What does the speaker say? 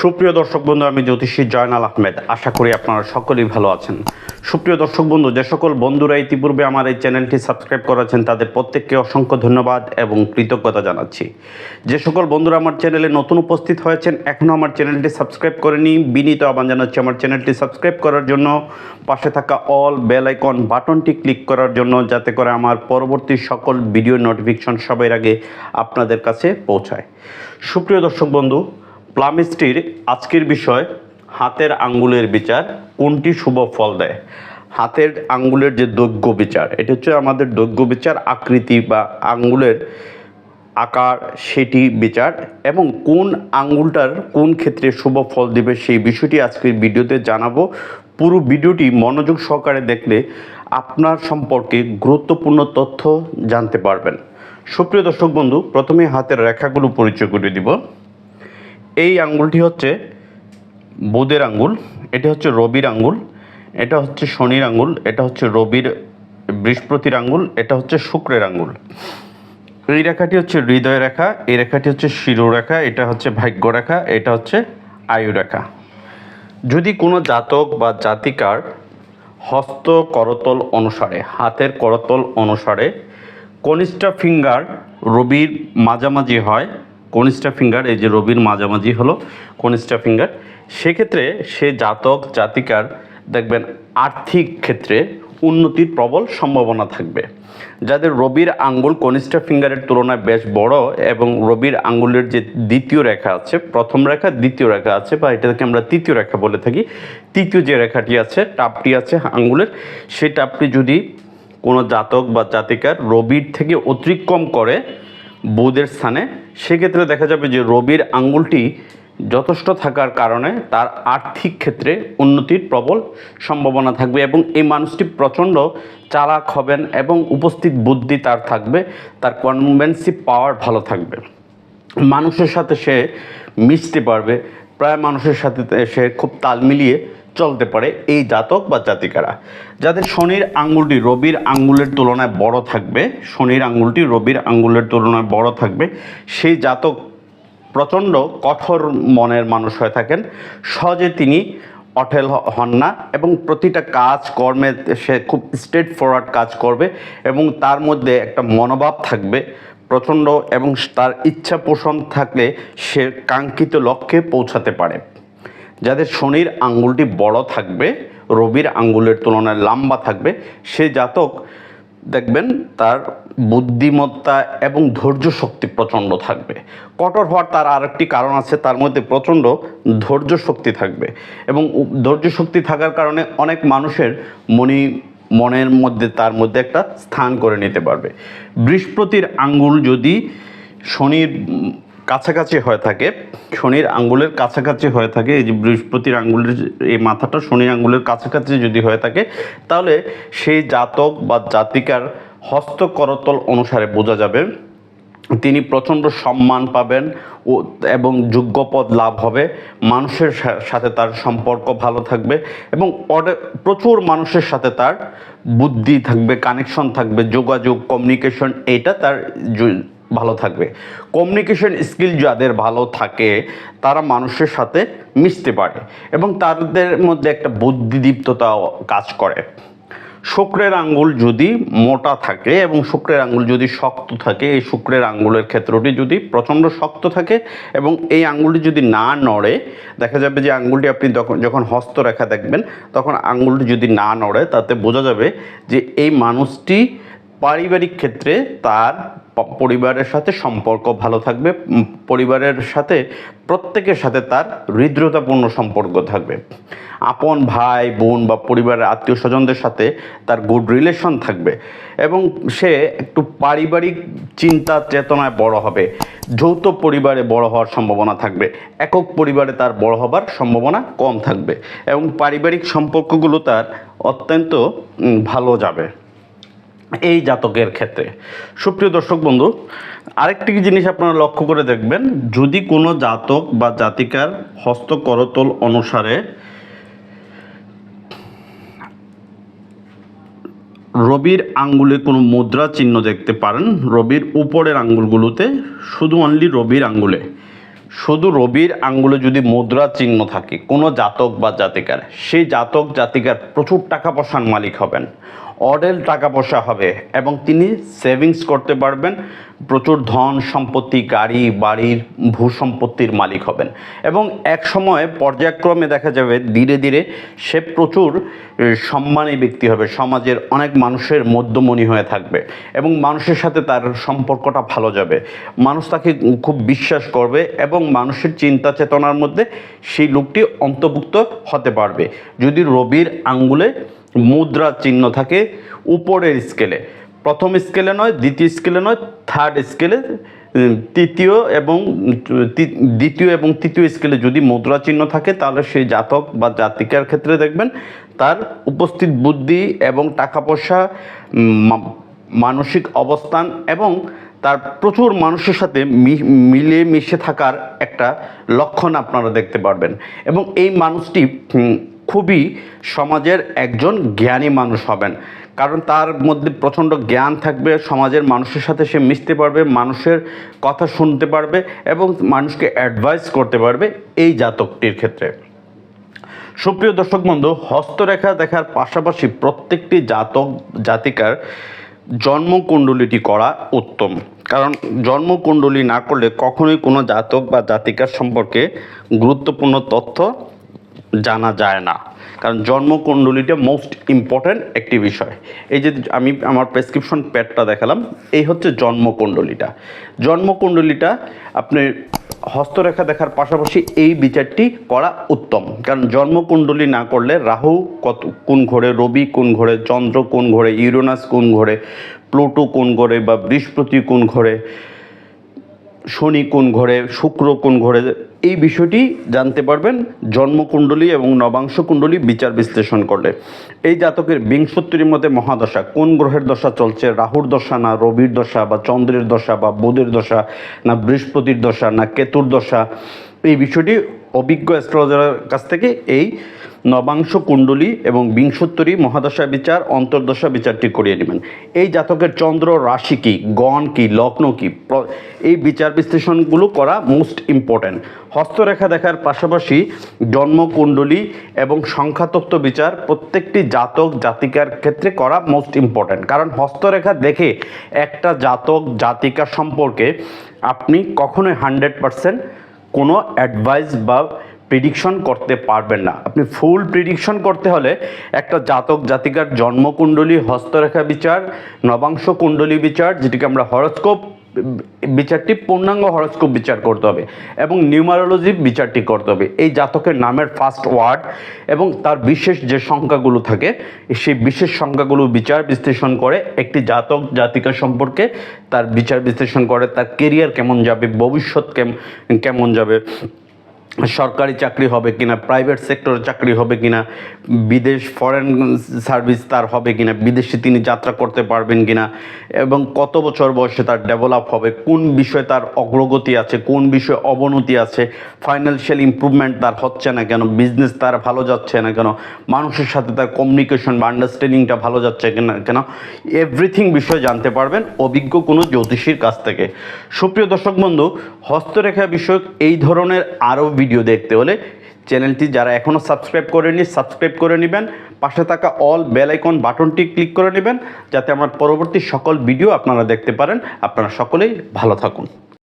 সুপ্রিয় দর্শক বন্ধু, আমি জ্যোতিষী জয়নাল আহমেদ। আশা করি আপনারা সকলেই ভালো আছেন। সুপ্রিয় দর্শক বন্ধু, যে সকল বন্ধুরা ইতিপূর্বে আমার এই চ্যানেলটি সাবস্ক্রাইব করেছেন, তাদের প্রত্যেককে অসংখ্য ধন্যবাদ এবং কৃতজ্ঞতা জানাচ্ছি। যে সকল বন্ধুরা আমার চ্যানেলে নতুন উপস্থিত হয়েছেন, এখনও আমার চ্যানেলটি সাবস্ক্রাইব করেনি বিনীত আহ্বান জানাচ্ছি আমার চ্যানেলটি সাবস্ক্রাইব করার জন্য। পাশে থাকা অল বেল আইকন বাটনটি ক্লিক করার জন্য, যাতে করে আমার পরবর্তী সকল ভিডিও নোটিফিকেশন সবার আগে আপনাদের কাছে পৌঁছায়। সুপ্রিয় দর্শক বন্ধু প্লামিস্ট্রির আজকের বিষয়, হাতের আঙ্গুলের বিচার, কোনটি শুভ ফল দেয়? হাতের আঙ্গুলের যে দৈর্ঘ্য বিচার, এটা হচ্ছে আমাদের দৈর্ঘ্য বিচার, আকৃতি বা আঙ্গুলের আকার, সেটি বিচার, এবং কোন আঙ্গুলটার কোন ক্ষেত্রে শুভ ফল দিবে সেই বিষয়টি আজকের ভিডিওতে জানাব। পুরো ভিডিওটি মনোযোগ সহকারে দেখলে আপনার সম্পর্কে গুরুত্বপূর্ণ তথ্য জানতে পারবেন। সুপ্রিয় দর্শক বন্ধু, প্রথমে হাতের রেখাগুলো পরিচয় করে দিব। এই আঙ্গুলটি হচ্ছে বুধের আঙ্গুল, এটা হচ্ছে রবির আঙ্গুল, এটা হচ্ছে শনির আঙ্গুল, এটা হচ্ছে রবির বৃহস্পতির আঙ্গুল, এটা হচ্ছে শুক্রের আঙ্গুল। এই রেখাটি হচ্ছে হৃদয় রেখা, এই রেখাটি হচ্ছে শিরু রেখা, এটা হচ্ছে ভাগ্য রেখা, এটা হচ্ছে আয়ু রেখা। যদি কোনো জাতক বা জাতিকার হস্ত করতল অনুসারে, হাতের করতল অনুসারে কনিষ্ঠা ফিঙ্গার রবির মাঝামাঝি হয় কনিষ্ঠা ফিঙ্গার, এই যে রবির মাঝামাঝি হলো কনিষ্ঠা ফিঙ্গার, সেক্ষেত্রে সে জাতক, জাতিকার দেখবেন আর্থিক ক্ষেত্রে উন্নতির প্রবল সম্ভাবনা থাকবে। যাদের রবির আঙ্গুল কনিষ্ঠা ফিঙ্গারের তুলনায় বেশ বড় এবং রবির আঙ্গুলের যে দ্বিতীয় রেখা আছে, প্রথম রেখা, দ্বিতীয় রেখা আছে, বা এটাকে আমরা তৃতীয় রেখা বলে থাকি, তৃতীয় যে রেখাটি আছে, টাপটি আছে আঙ্গুলের, সেই টাপটি যদি কোনো জাতক বা জাতিকার রবির থেকে অতিক্রম করে বুধের স্থানে, সেক্ষেত্রে দেখা যাবে যে রবির আঙ্গুলটি যথেষ্ট থাকার কারণে তার আর্থিক ক্ষেত্রে উন্নতির প্রবল সম্ভাবনা থাকবে এবং এই মানুষটি প্রচণ্ড চালাক হবেন এবং উপস্থিত বুদ্ধি তার থাকবে, তার কনভেন্সিভ পাওয়ার ভালো থাকবে। মানুষের সাথে সে মিশতে পারবে, প্রায় মানুষের সাথে সে খুব তাল মিলিয়ে চলতে পারে এই জাতক বা জাতিকারা। যাদের শনির আঙ্গুলটি রবির আঙ্গুলের তুলনায় বড় থাকবে, শনির আঙ্গুলটি রবির আঙ্গুলের তুলনায় বড় থাকবে, সেই জাতক প্রচণ্ড কঠোর মনের মানুষ হয়ে থাকেন। সহজে তিনি অঠেল হন না এবং প্রতিটা কাজ কর্মে সে খুব স্ট্রেট ফরওয়ার্ড কাজ করবে এবং তার মধ্যে একটা মনোভাব থাকবে প্রচণ্ড এবং তার ইচ্ছা পোষণ থাকলে সে কাঙ্ক্ষিত লক্ষ্যে পৌঁছাতে পারে। যাদের শনির আঙ্গুলটি বড় থাকবে, রবির আঙ্গুলের তুলনায় লম্বা থাকবে, সে জাতক দেখবেন তার বুদ্ধিমত্তা এবং ধৈর্য শক্তি প্রচণ্ড থাকবে। কঠোর হওয়ার তার আরেকটি কারণ আছে, তার মধ্যে প্রচণ্ড ধৈর্য শক্তি থাকবে এবং ধৈর্য শক্তি থাকার কারণে অনেক মানুষের মনি, মনের মধ্যে তার মধ্যে একটা স্থান করে নিতে পারবে। বৃহস্পতির আঙ্গুল যদি শনির কাছাকাছি হয়ে থাকে, শনির আঙ্গুলের কাছাকাছি হয়ে থাকে, এই যে বৃহস্পতির আঙ্গুলের এই মাথাটা শনির আঙ্গুলের কাছাকাছি যদি হয়ে থাকে, তাহলে সেই জাতক বা জাতিকার হস্ত করতল অনুসারে বোঝা যাবে। তিনি প্রচণ্ড সম্মান পাবেন ও, এবং যোগ্য পদ লাভ হবে। মানুষের সাথে তার সম্পর্ক ভালো থাকবে এবং প্রচুর মানুষের সাথে তার বুদ্ধি থাকবে কানেকশন থাকবে, যোগাযোগ কমিউনিকেশন এটা তার ভালো থাকবে। কমিউনিকেশন স্কিল যাদের ভালো থাকে, তারা মানুষের সাথে মিশতে পারে এবং তাদের মধ্যে একটা বুদ্ধিদীপ্ততা কাজ করে। শুক্রের আঙ্গুল যদি মোটা থাকে এবং শুক্রের আঙ্গুল যদি শক্ত থাকে, এই শুক্রের আঙ্গুলের ক্ষেত্রটি যদি প্রচণ্ড শক্ত থাকে এবং এই আঙ্গুলটি যদি না নড়ে, দেখা যাবে যে আঙ্গুলটি আপনি যখন যখন হস্তরেখা দেখবেন, তখন আঙ্গুলটি যদি না নড়ে, তাতে বোঝা যাবে যে এই মানুষটি পারিবারিক ক্ষেত্রে তার পরিবারের সাথে সম্পর্ক ভালো থাকবে পরিবারের সাথে, প্রত্যেকের সাথে তার হৃদ্রতাপূর্ণ সম্পর্ক থাকবে। আপন, ভাই, বোন বা পরিবারের আত্মীয় স্বজনদের সাথে তার গুড রিলেশন থাকবে এবং সে একটু পারিবারিক চিন্তা চেতনায় বড় হবে। যৌথ পরিবারে বড় হওয়ার সম্ভাবনা থাকবে। একক পরিবারে তার বড় হবার সম্ভাবনা কম থাকবে এবং পারিবারিক সম্পর্কগুলো তার অত্যন্ত ভালো যাবে। এই জাতকের ক্ষেত্রে। সুপ্রিয় দর্শক বন্ধু, আরেকটি জিনিস আপনারা লক্ষ্য করে দেখবেন, যদি কোনো জাতক বা জাতিকার হস্ত করতল অনুসারে রবির আঙ্গুলে কোনো মুদ্রা চিহ্ন দেখতে পারেন, রবির উপরের আঙ্গুলগুলোতে শুধু অনলি রবির আঙ্গুলে। শুধু রবির আঙ্গুলে যদি মুদ্রা চিহ্ন থাকে কোনো জাতক বা জাতিকার, সেই জাতক জাতিকার প্রচুর টাকা পয়সার মালিক হবেন। অডেল টাকা পয়সা হবে এবং তিনি সেভিংস করতে পারবেন। প্রচুর ধন সম্পত্তি, গাড়ি, বাড়ির ভূ সম্পত্তির মালিক হবেন। এবং এক সময় পর্যায়ক্রমে দেখা যাবে ধীরে ধীরে সে প্রচুর সম্মানী ব্যক্তি হবে। সমাজের অনেক মানুষের মধ্যমণি হয়ে থাকবে এবং মানুষের সাথে তার সম্পর্কটা ভালো যাবে। মানুষ তাকে খুব বিশ্বাস করবে এবং মানুষের চিন্তা চেতনার মধ্যে সেই লোকটি অন্তর্ভুক্ত হতে পারবে। যদি রবির আঙ্গুলে মুদ্রা চিহ্ন থাকে উপরের স্কেলে। প্রথম স্কেলে নয়, দ্বিতীয় স্কেলে নয় থার্ড স্কেলে তৃতীয় এবং দ্বিতীয় এবং তৃতীয় স্কেলে যদি মুদ্রা চিহ্ন থাকে, তাহলে সেই জাতক বা জাতিকার ক্ষেত্রে দেখবেন তার উপস্থিত বুদ্ধি এবং টাকা পয়সা মানসিক অবস্থান এবং তার প্রচুর মানুষের সাথে মিলে মিশে থাকার একটা লক্ষণ আপনারা দেখতে পারবেন। এবং এই মানুষটি খুবই সমাজের একজন জ্ঞানী মানুষ হবেন। কারণ তার মধ্যে প্রচণ্ড জ্ঞান থাকবে, সমাজের মানুষের সাথে সে মিশতে পারবে, মানুষের কথা শুনতে পারবে এবং মানুষকে অ্যাডভাইস করতে পারবে এই জাতকটির ক্ষেত্রে। সুপ্রিয় দর্শক বন্ধু, হস্তরেখা দেখার পাশাপাশি প্রত্যেকটি জাতক, জাতিকার জন্মকুণ্ডলীটি করা উত্তম। কারণ জন্মকুণ্ডলী না করলে কখনোই কোনো জাতক বা জাতিকার সম্পর্কে গুরুত্বপূর্ণ তথ্য জানা যায় না। কারণ জন্মকুণ্ডলীটা মোস্ট ইম্পর্ট্যান্ট একটি বিষয়। এই যে আমি আমার প্রেসক্রিপশন প্যাডটা দেখালাম, এই হচ্ছে জন্মকুণ্ডলীটা। জন্মকুণ্ডলীটা আপনি হস্তরেখা দেখার পাশাপাশি এই বিচারটি করা উত্তম। কারণ জন্মকুণ্ডলী না করলে রাহু কত, কোন ঘরে রবি, কোন ঘরে চন্দ্র, কোন ঘরে ইউরোনাস, কোন ঘরে প্লুটো, কোন ঘরে বা বৃহস্পতি, কোন ঘরে শনি কোন ঘরে, শুক্র কোন ঘরে, এই বিষয়টি জানতে পারবেন। জন্মকুণ্ডলী এবং নবাংশ কুণ্ডলী বিচার বিশ্লেষণ করলে। এই জাতকের বিংশত্তরির মধ্যে মহাদশা, কোন গ্রহের দশা চলছে? রাহুর দশা না রবির দশা বা চন্দ্রের দশা বা বুধের দশা না বৃহস্পতির দশা না কেতুর দশা? এই বিষয়টি অভিজ্ঞ অ্যাস্ট্রোলজারের কাছ থেকে এই নবাংশ কুণ্ডলী এবং বিংশোত্তরী মহাদশা বিচার, অন্তর্দশা বিচারটি করিয়ে নেবেন। এই জাতকের চন্দ্র রাশি কী, গণ কী, লগ্ন কী? এই বিচার বিশ্লেষণগুলো করা মোস্ট ইম্পর্ট্যান্ট হস্তরেখা দেখার পাশাপাশি জন্মকুণ্ডলী এবং সংখ্যাতত্ত্ব বিচার প্রত্যেকটি জাতক জাতিকার ক্ষেত্রে করা মোস্ট ইম্পর্ট্যান্ট কারণ হস্তরেখা দেখে একটা জাতক জাতিকা সম্পর্কে আপনি কখনোই হান্ড্রেড পারসেন্ট কোনো অ্যাডভাইস বা প্রিডিকশন করতে পারবেন না। আপনি ফুল প্রিডিকশন করতে হলে একটা জাতক জাতিকার জন্মকুণ্ডলী, হস্তরেখা বিচার, নবাংশ কুণ্ডলী বিচার, যেটিকে আমরা হরস্কোপ বিচারটি পূর্ণাঙ্গ হরস্কোপ বিচার করতে হবে এবং নিউমারোলজি বিচারটি করতে হবে। এই জাতকের নামের ফার্স্ট ওয়ার্ড এবং তার বিশেষ যে সংখ্যাগুলো থাকে, সেই বিশেষ সংখ্যাগুলো বিচার বিশ্লেষণ করে একটি জাতক জাতিকা সম্পর্কে তার বিচার বিশ্লেষণ করে, তার কেরিয়ার কেমন যাবে, ভবিষ্যৎ কেম- কেমন যাবে সরকারি চাকরি হবে কিনা প্রাইভেট সেক্টরে চাকরি হবে কিনা, বিদেশ ফরেন সার্ভিস তার হবে কিনা, বিদেশে তিনি যাত্রা করতে পারবেন কিনা, এবং কত বছর বয়সে তার ডেভেলপ হবে, কোন বিষয়ে তার অগ্রগতি আছে, কোন বিষয়ে অবনতি আছে ফাইন্যান্সিয়াল ইমপ্রুভমেন্ট তার হচ্ছে না কেন বিজনেস তার ভালো যাচ্ছে না কেন, মানুষের সাথে তার কমিউনিকেশন বা আন্ডারস্ট্যান্ডিংটা ভালো যাচ্ছে কিনা কেন এভরিথিং বিষয়ে জানতে পারবেন অভিজ্ঞ কোনো জ্যোতিষীর কাছ থেকে। সুপ্রিয় দর্শক বন্ধু, হস্তরেখা বিষয়ক এই ধরনের আরও ভিডিও দেখতে হলে চ্যানেলটি যারা এখনও সাবস্ক্রাইব করেনি সাবস্ক্রাইব করে নেবেন। পাশে থাকা অল বেল আইকন বাটনটি ক্লিক করে নেবেন, যাতে আমার পরবর্তী সকল ভিডিও আপনারা দেখতে পারেন। আপনারা সকলেই ভালো থাকুন।